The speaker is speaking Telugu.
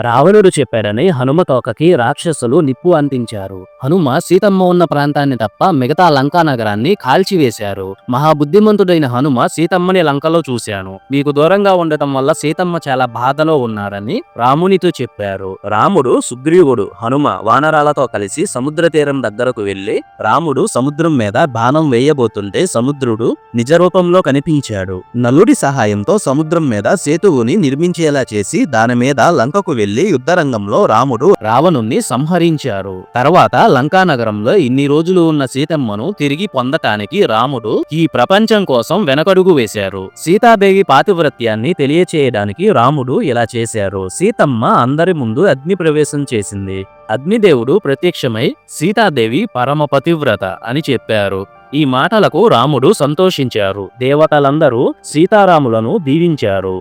రావణుడు చెప్పాడని హనుమ తోకకి రాక్షసులు నిప్పు అంటించారు. హనుమ సీతమ్మ ఉన్న ప్రాంతాన్ని తప్ప మిగతా లంకా నగరాన్ని కాల్చివేశారు. మహాబుద్ధిమంతుడైన హనుమ సీతమ్మని లంకలో చూశాను. మీకు దూరంగా ఉండటం వల్ల సీతమ్మ చాలా బాధలో ఉన్నారని రామునితో చెప్పారు. రాముడు సుగ్రీవుడు. హనుమ వానరాలతో కలిసి సముద్ర తీరం దగ్గరకు వెళ్ళి రాముడు సముద్రం మీద బాణం వేయబోతుంటే సముద్రుడు నిజ రూపంలో కనిపించాడు. నలుడి సహాయంతో సముద్రం మీద సేతువుని నిర్మించేలా చేసి దాని మీద లంకకు వెళ్ళి యుద్ధరంగంలో రాముడు రావణుణ్ణి సంహరించారు. తర్వాత లంకానగరంలో ఇన్ని రోజులు ఉన్న సీతమ్మను తిరిగి పొందటానికి రాముడు ఈ ప్రపంచం కోసం వెనకడుగు వేశారు. సీతాదేవి పాతివ్రత్యాన్ని తెలియచేయడానికి రాముడు ఇలా చేశారు. సీతమ్మ అందరి ముందు అగ్ని ప్రవేశం చేసింది. అగ్నిదేవుడు ప్రత్యక్షమై సీతాదేవి పరమ పతివ్రత అని చెప్పారు. ఈ మాటలకు రాముడు సంతోషించారు. దేవతలందరూ సీతారాములను దీవించారు.